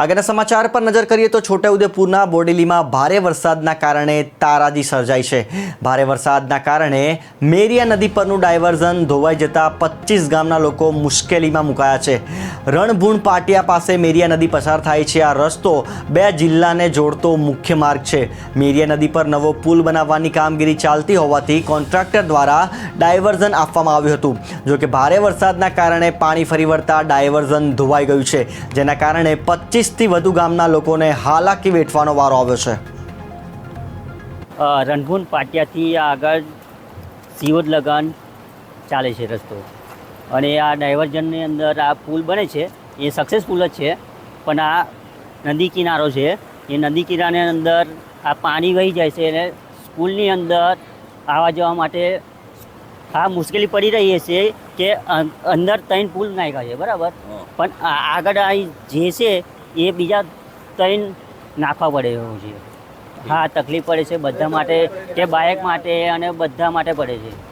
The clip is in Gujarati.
આગળના સમાચાર પર નજર કરીએ તો છોટાઉદેપુરના બોડેલીમાં ભારે વરસાદના કારણે તારાજી સર્જાઈ છે. ભારે વરસાદના કારણે મેરિયા નદી પરનું ડાયવર્ઝન ધોવાઈ જતા પચીસ ગામના લોકો મુશ્કેલીમાં મુકાયા છે. રણભૂણ પાટિયા પાસે મેરિયા નદી પસાર થાય છે. આ રસ્તો બે જિલ્લાને જોડતો મુખ્ય માર્ગ છે. મેરિયા નદી પર નવો પુલ બનાવવાની કામગીરી ચાલતી હોવાથી કોન્ટ્રાક્ટર દ્વારા ડાયવર્ઝન આપવામાં આવ્યું હતું. જોકે ભારે વરસાદના કારણે પાણી ફરી વળતા ડાયવર્ઝન ધોવાઈ ગયું છે. જેના કારણે પચીસથી વધુ ગામના લોકોને હાલાકી વેઠવાનો વારો આવ્યો છે. રણભૂન પાટિયાથી આગળ સિયોદ લગન ચાલે છે રસ્તો. અને આ ડાયવર્ઝનની અંદર આ પુલ બને છે એ સક્સેસફુલ જ છે પણ આ નદી કિનારો છે એ નદી કિનારાની અંદર આ પાણી વહી જાય છે અને સ્કૂલની અંદર આવવા જવા માટે આ મુશ્કેલી પડી રહી છે કે અં- અંદર ત્રણ પુલ નાખ્યા છે બરાબર? પણ આ- આગળ આ જે છે એ બીજા ત્રણ નાખવા પડે એવું છે. હા, તકલીફ પડે છે બધા માટે કે બાઇક માટે અને બધા માટે પડે છે.